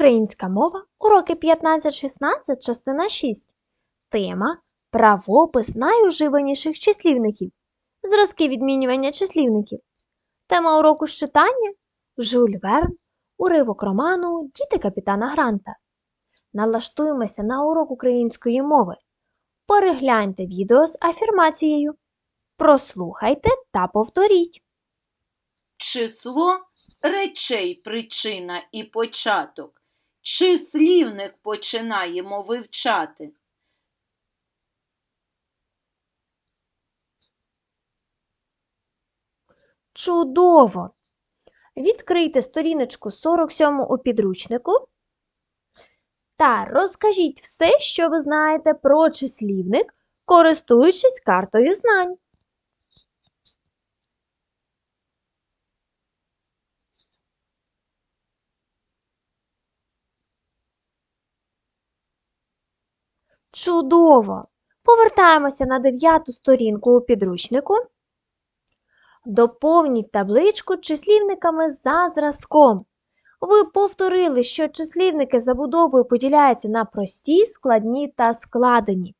Українська мова, уроки 15-16, частина 6. Тема Правопис найуживаніших числівників. Зразки відмінювання числівників. Тема уроку з читання Жюль Верн, уривок роману Діти капітана Гранта. Налаштуємося на урок української мови. Перегляньте відео з афірмацією. Прослухайте та повторіть. Число речей причина і початок. Числівник починаємо вивчати. Чудово! Відкрийте сторіночку 47 у підручнику та розкажіть все, що ви знаєте про числівник, користуючись картою знань. Чудово! Повертаємося на дев'яту сторінку у підручнику. Доповніть табличку числівниками за зразком. Ви повторили, що числівники забудовою поділяються на прості, складні та складені.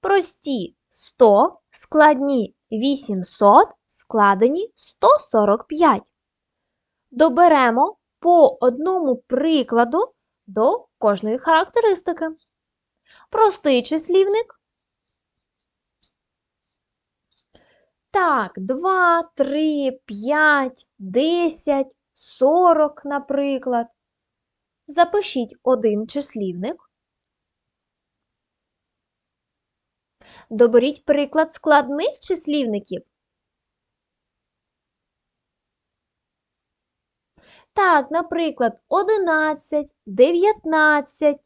Прості 100, складні 800, складені 145. Доберемо по одному прикладу до кожної характеристики. Простий числівник Так, 2, 3, 5, 10, 40, наприклад. Запишіть один числівник. Доберіть приклад складних числівників. Так, наприклад, 11, 19,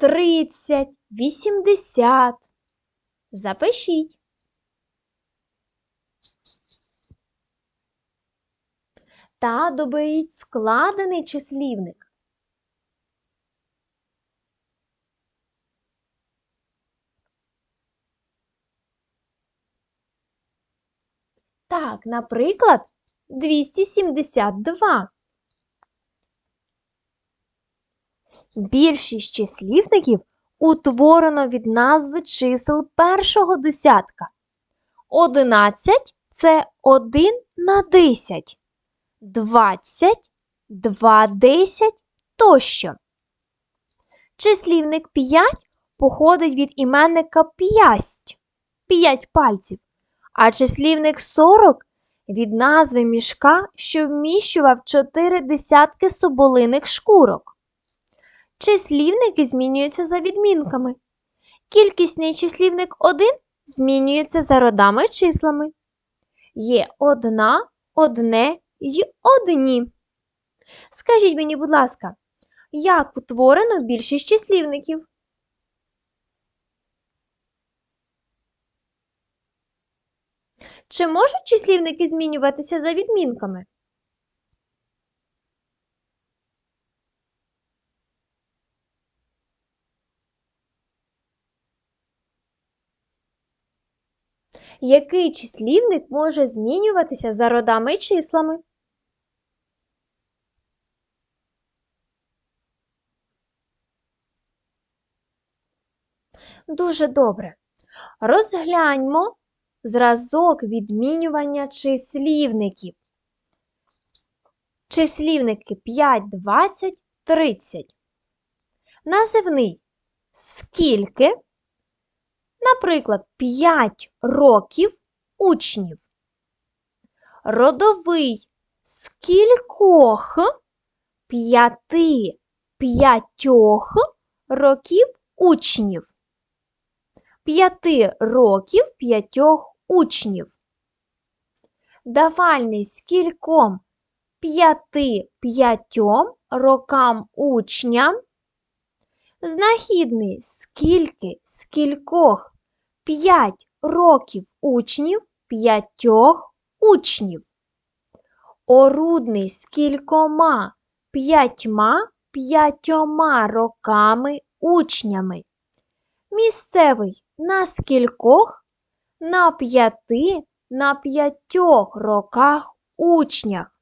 30, 80. Запишіть. та доберіть складений числівник. Так, наприклад, 272. Більшість числівників утворено від назви чисел першого десятка. 11 – це 1 на 10. 20, 2,10 тощо. Числівник 5 походить від іменника п'ясть 5 пальців, а числівник 40 від назви мішка, що вміщував 4 десятки соболиних шкурок. Числівники змінюються за відмінками. Кількісний числівник 1 змінюється за родами числами. Є одна, одне й одні. Скажіть мені, будь ласка, як утворено більшість числівників? Чи можуть числівники змінюватися за відмінками? Який числівник може змінюватися за родами і числами? Дуже добре. Розгляньмо зразок відмінювання числівників. Числівники 5, 20, 30. Називний скільки, Наприклад, 5 років учнів. Родовий скількох п'яти п'ятьох років учнів. П'яти років п'ятьох учнів. Давальний скільком п'яти п'ятьом рокам учням. Знахідний скільки з кількох П'ять років учнів п'ятьох учнів. Орудний з кількома п'ятьма п'ятьома роками учнями. Місцевий на скількох на п'яти на п'ятьох роках учнях.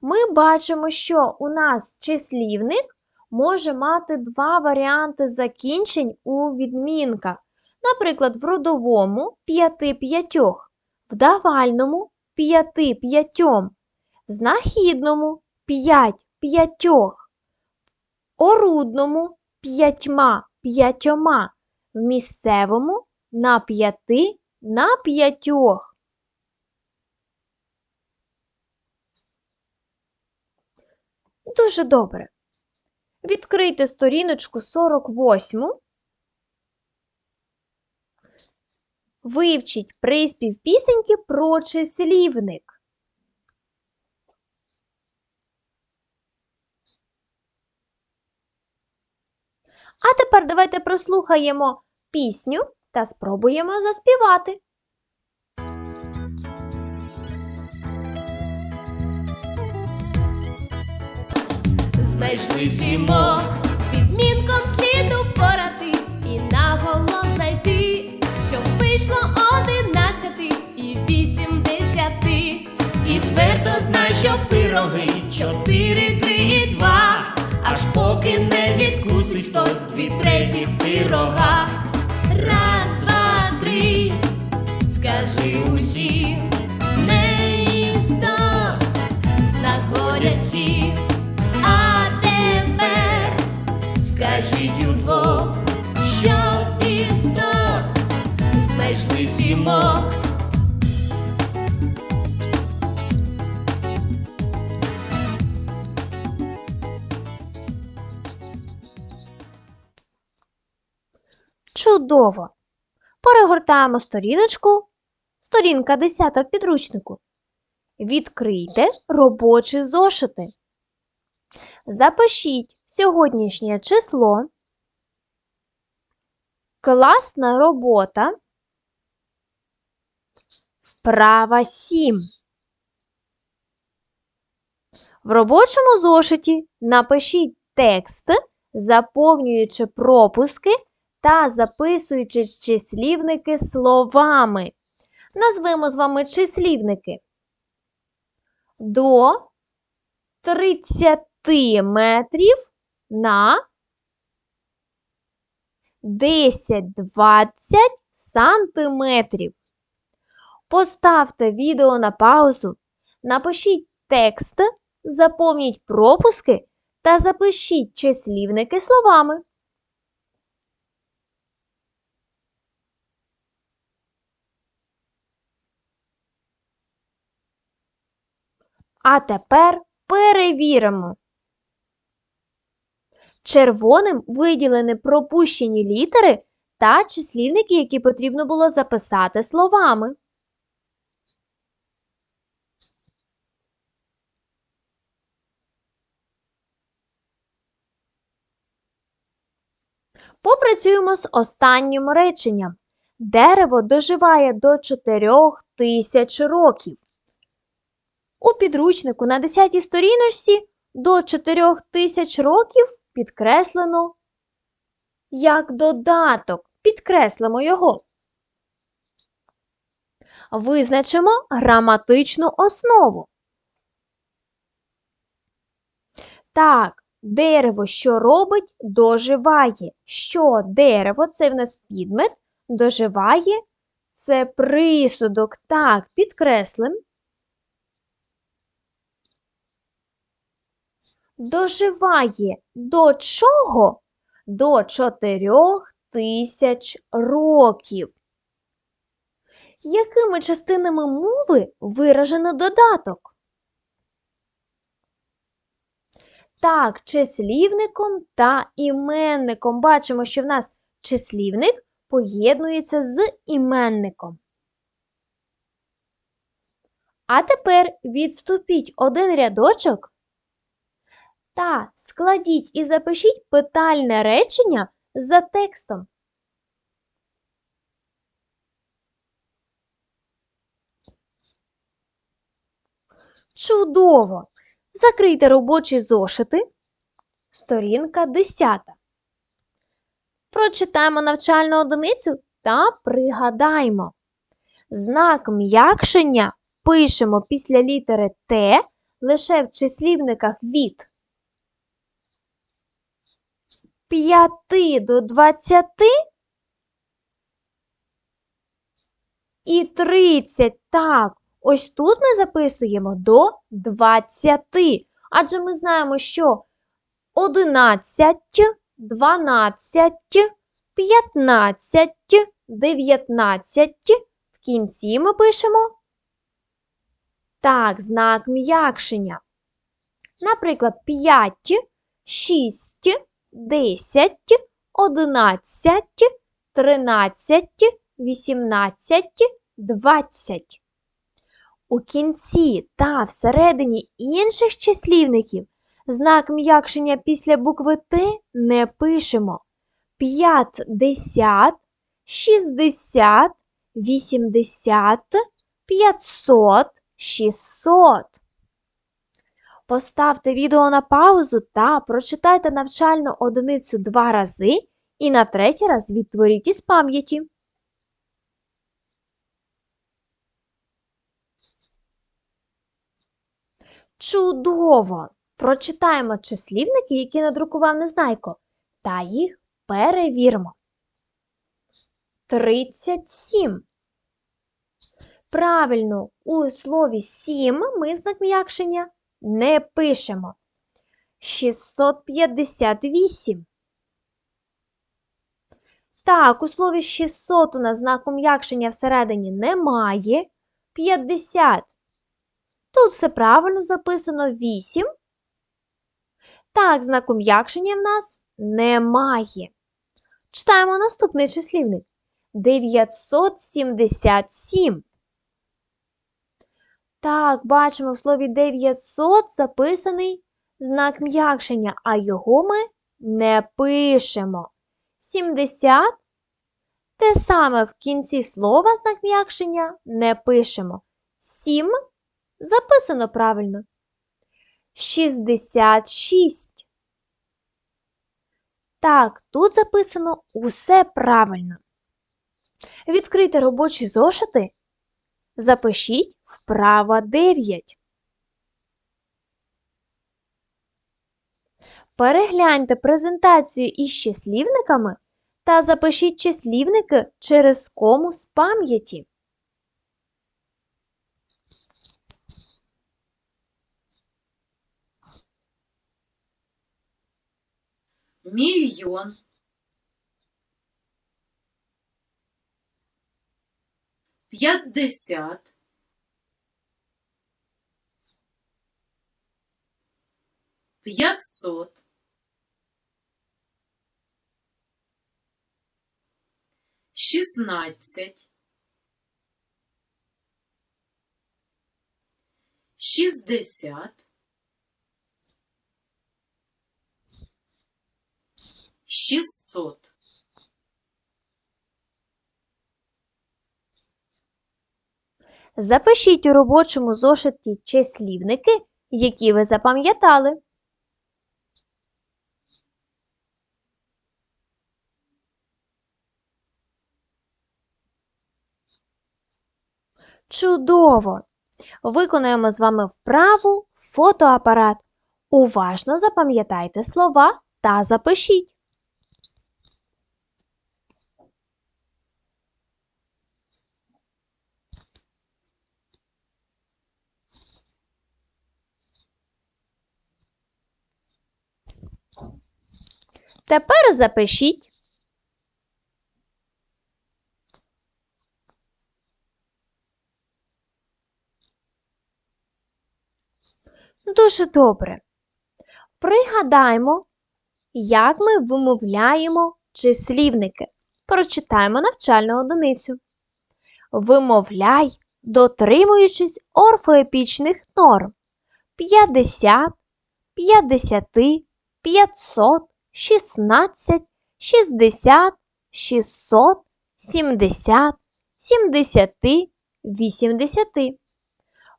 Ми бачимо, що у нас числівник може мати два варіанти закінчень у відмінках. Наприклад, в родовому п'яти п'ятьох, в давальному п'яти п'ятьом, в знахідному п'ять п'ятьох, орудному п'ятьма п'ятьома, в місцевому на п'яти на п'ятьох. Дуже добре. Відкрийте сторіночку 48. Вивчіть приспів пісеньки про числівник. А тепер давайте прослухаємо пісню та спробуємо заспівати. Знайшли сімох, з відмінком сліду поратись вийшло одинадцяти і вісім десяти. І твердо знай, що пироги чотири, три і два, аж поки не відкусить хтось дві треті пирога. Знайшли сімох. Чудово! Перегортаємо сторіночку. Сторінка 10 в підручнику. Відкрийте робочі зошити. Запишіть сьогоднішнє число. Класна робота. Вправа 7. В робочому зошиті напишіть текст, заповнюючи пропуски та записуючи числівники словами. Назвемо з вами числівники. До 30 метрів на 10-20 сантиметрів. Поставте відео на паузу, напишіть текст, заповніть пропуски та запишіть числівники словами. А тепер перевіримо. Червоним виділені пропущені літери та числівники, які потрібно було записати словами. Попрацюємо з останнім реченням. Дерево доживає до 4 тисяч років. У підручнику на 10 сторіночці до 4 тисяч років підкреслено як додаток. Підкреслимо його. Визначимо граматичну основу. Так, дерево, що робить, доживає. Що дерево це в нас підмет, доживає це присудок. Так, підкреслим. доживає до чого? До 4 тисяч років. Якими частинами мови виражено додаток? Так, числівником та іменником. Бачимо, що в нас числівник поєднується з іменником. А тепер відступіть один рядочок та складіть і запишіть питальне речення за текстом. Чудово! Закрийте робочі зошити. Сторінка 10. Прочитаємо навчальну одиницю та пригадаймо. Знак м'якшення пишемо після літери Т лише в числівниках від 5 до 20 і 30. Так, ось тут ми записуємо до 20. Адже ми знаємо, що 11, 12, 15, 19. В кінці ми пишемо так, знак м'якшення. Наприклад, 5, 6, 10, 11, 13, 18, 20. У кінці та всередині інших числівників знак м'якшення після букви Т не пишемо. 50, 60, 80, 500, 600. Поставте відео на паузу та прочитайте навчальну одиницю два рази і на третій раз відтворіть із пам'яті. Чудово! Прочитаємо числівники, які надрукував Незнайко, та їх перевіримо. 37. Правильно, у слові 7 ми знак м'якшення не пишемо. 658. Так, у слові 600 у нас знаку м'якшення всередині немає. 50. Тут все правильно записано 8. Так, знаку м'якшення в нас немає. Читаємо наступний числівник. 977. Так, бачимо в слові 900 записаний знак м'якшення, а його ми не пишемо. 70. Те саме в кінці слова знак м'якшення не пишемо. 7 записано правильно. 66. Так, тут записано усе правильно. Відкрийте робочі зошити. Запишіть вправа 9. Перегляньте презентацію із числівниками та запишіть числівники через кому з пам'яті. Мільйон, п'ятдесят, п'ятсот, шістнадцять, шістдесят, шістсот. Запишіть у робочому зошиті числівники, які ви запам'ятали. Чудово! Виконаємо з вами вправу фотоапарат. Уважно запам'ятайте слова та запишіть. Тепер запишіть. Дуже добре. Пригадаймо, як ми вимовляємо числівники. Прочитаємо навчальну одиницю. Вимовляй, дотримуючись орфоепічних норм. 50, 50, 500, 16, 60, 600, 70, 70, 80.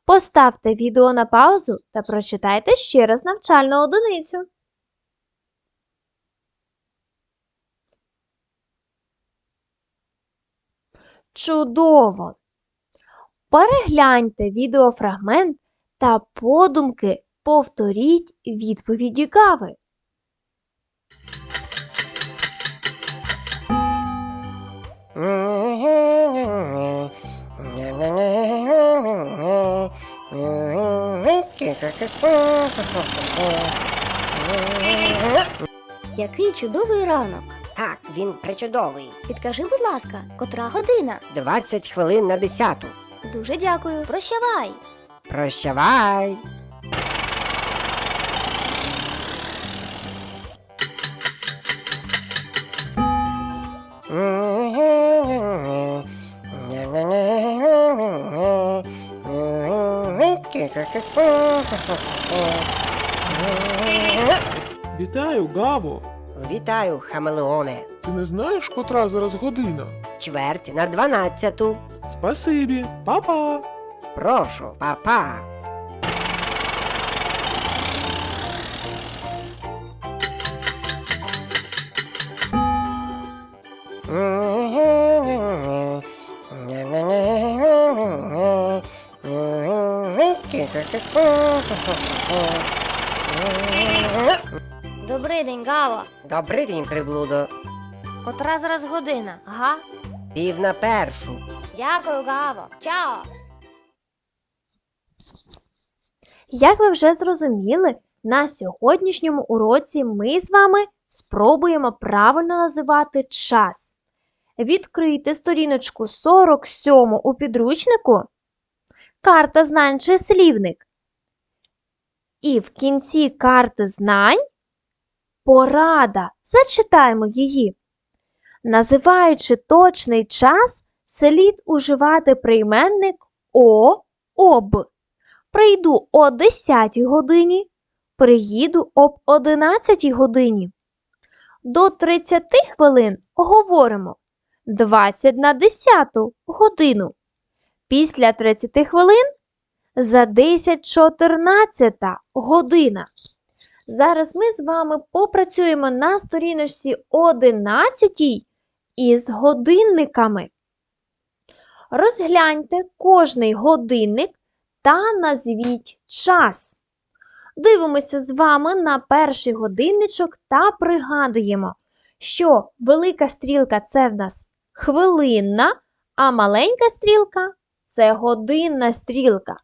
Поставте відео на паузу та прочитайте ще раз навчальну одиницю. Чудово! Перегляньте відеофрагмент та подумки повторіть відповіді Гави. Який чудовий ранок. Так, він причудовий. Підкажи, будь ласка, котра година? 20 хвилин на десяту. Дуже дякую. Прощавай. Прощавай. Вітаю, Гаво! Вітаю, хамелеоне. Ти не знаєш, котра зараз година? Чверть на дванадцяту. Спасибі, па-па! Прошу, папа. Добрий день, Гаво. Добрий день, приблудо. Котра зараз година? Ага. Пів на першу. Дякую, Гаво. Чао. Як ви вже зрозуміли, на сьогоднішньому уроці ми з вами спробуємо правильно називати час. Відкрийте сторіночку 47 у підручнику Карта знань числівник. І в кінці карти знань порада. Зачитаємо її. Називаючи точний час, слід уживати прийменник о, об. Прийду о 10 годині, приїду об 11 годині. До 30 хвилин говоримо 20 на 10 годину. Після 30 хвилин за 10.14 година. Зараз ми з вами попрацюємо на сторіночці 11 із годинниками. Розгляньте кожний годинник та назвіть час. Дивимося з вами на перший годинничок та пригадуємо, що велика стрілка це в нас хвилинна, а маленька стрілка це годинна стрілка.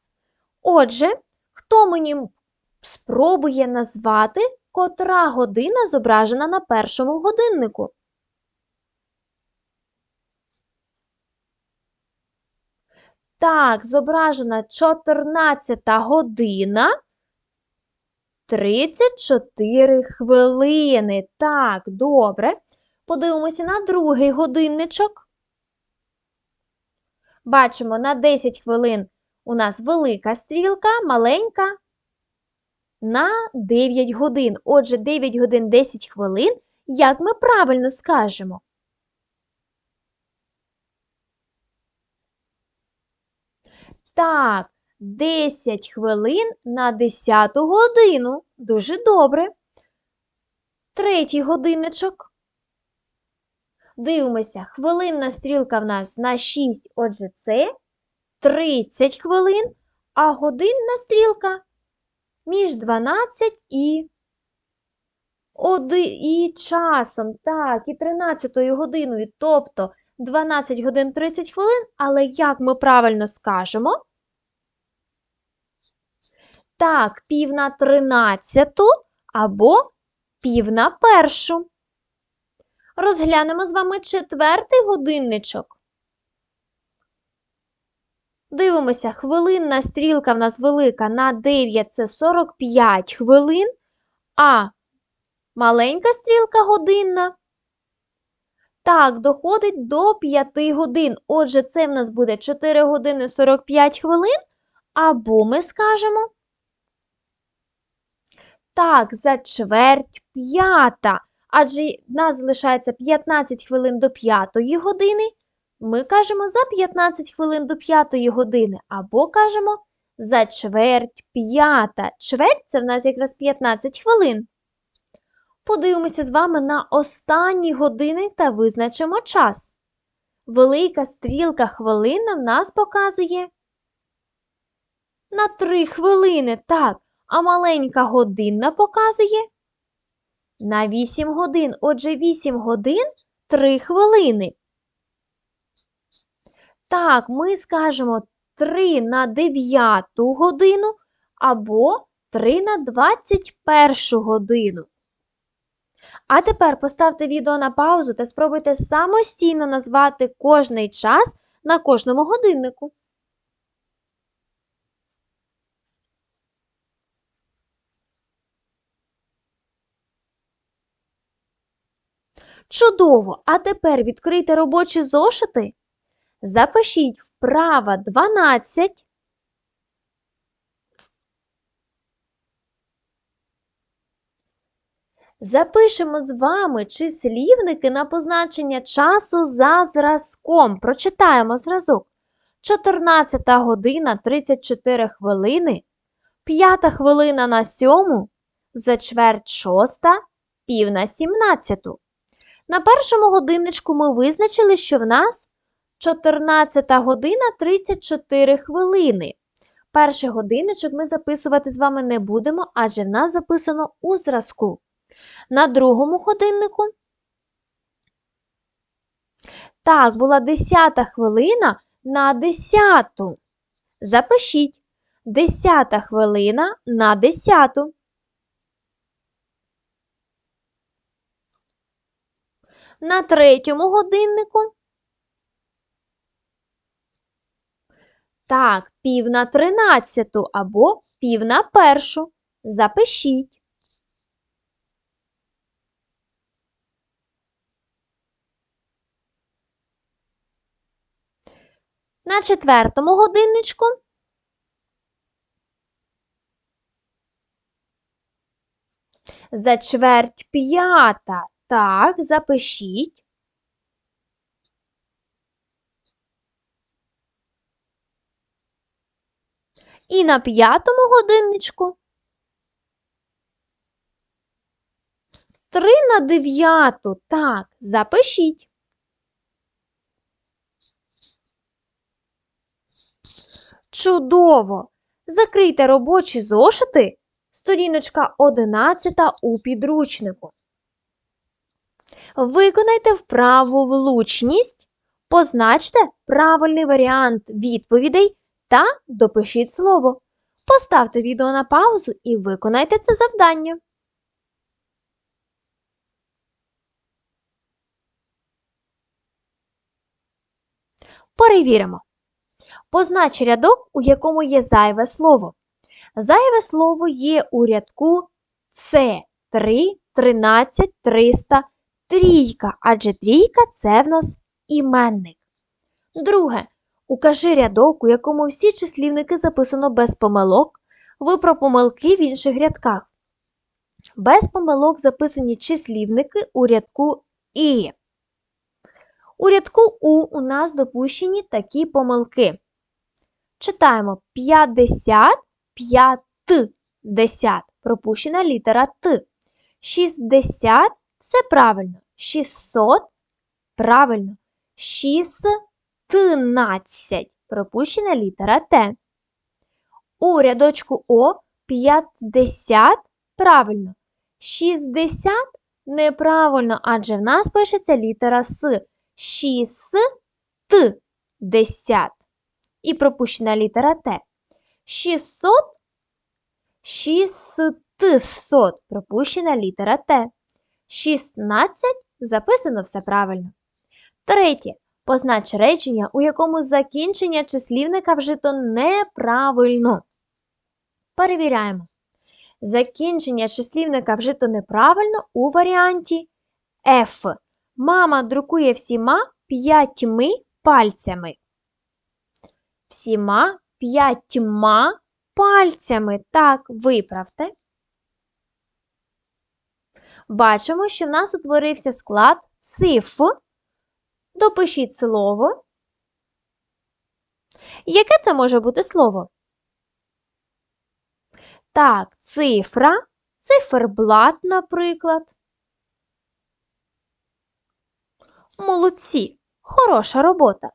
Отже, хто мені спробує назвати, котра година зображена на першому годиннику? Так, зображена 14 година 34 хвилини. Так, добре. Подивимося на другий годинничок. Бачимо, на 10 хвилин у нас велика стрілка, маленька на 9 годин. Отже, 9 годин 10 хвилин. Як ми правильно скажемо? Так, 10 хвилин на 10 годину. Дуже добре. Третій годинничок. Дивимося, хвилинна стрілка в нас на 6, отже, це 30 хвилин, а годинна стрілка між 12 і, і часом, так, і 13 годиною, тобто 12 годин 30 хвилин, але як ми правильно скажемо? Так, пів на 13 або пів на першу. Розглянемо з вами четвертий годинничок. Дивимося, хвилинна стрілка в нас велика на 9 це 45 хвилин, а маленька стрілка годинна. Так, доходить до 5 годин. Отже, це в нас буде 4 години 45 хвилин, або ми скажемо. Так, за чверть п'ята. Адже нас залишається 15 хвилин до 5 години. Ми кажемо за 15 хвилин до 5 години, або кажемо за чверть п'ята. Чверть це в нас якраз 15 хвилин. Подивимося з вами на останні години та визначимо час. Велика стрілка хвилина в нас показує На 3 хвилини, так. А маленька годинна показує? На 8 годин. Отже, 8 годин 3 хвилини. Так, ми скажемо 3 на 9 годину або 3 на 21 годину. А тепер поставте відео на паузу та спробуйте самостійно назвати кожний час на кожному годиннику. Чудово! А тепер відкрийте робочі зошити. Запишіть вправа 12. Запишемо з вами числівники на позначення часу за зразком. Прочитаємо зразок. 14 година 34 хвилини, 5 хвилина на 7, за чверть 6, пів на 17. На першому годинничку ми визначили, що в нас 14 година 34 хвилини. Перший годинничок ми записувати з вами не будемо, адже в нас записано у зразку. На другому годиннику. Так, була 10 хвилина на 10. Запишіть. 10 хвилина на 10. На третьому годиннику. Так, пів на тринадцяту або пів на першу. Запишіть. На четвертому годинничку. За чверть п'ята. Так, запишіть. І на п'ятому годинничку. Три на дев'яту. Так, запишіть. Чудово! Закрийте робочі зошити. Сторіночка 11 у підручнику. Виконайте вправу влучність, позначте правильний варіант відповідей та допишіть слово. Поставте відео на паузу і виконайте це завдання. Перевіримо. Познач рядок, у якому є зайве слово. Зайве слово є у рядку С 3, 13, 300, трійка, адже трійка це в нас іменник. Друге. Укажи рядок, у якому всі числівники записано без помилок. Ви про помилки в інших рядках. Без помилок записані числівники у рядку І. У рядку У у нас допущені такі помилки. Читаємо 50, 50. Пропущена літера Т. 60 все правильно. 600 правильно. 16 пропущена літера Т. У рядочку О 50 правильно. 60 неправильно, адже в нас пишеться літера С. 6 і пропущена літера Т. 600 600 пропущена літера Т. 16 записано все правильно. Третє. Познач речення, у якому закінчення числівника вжито неправильно. Перевіряємо. Закінчення числівника вжито неправильно у варіанті F. Мама друкує всіма п'ятьми пальцями. Всіма п'ятьма пальцями. Так, виправте. Бачимо, що в нас утворився склад цифр. Допишіть слово. Яке це може бути слово? Так, цифра, циферблат, наприклад. Молодці! Хороша робота!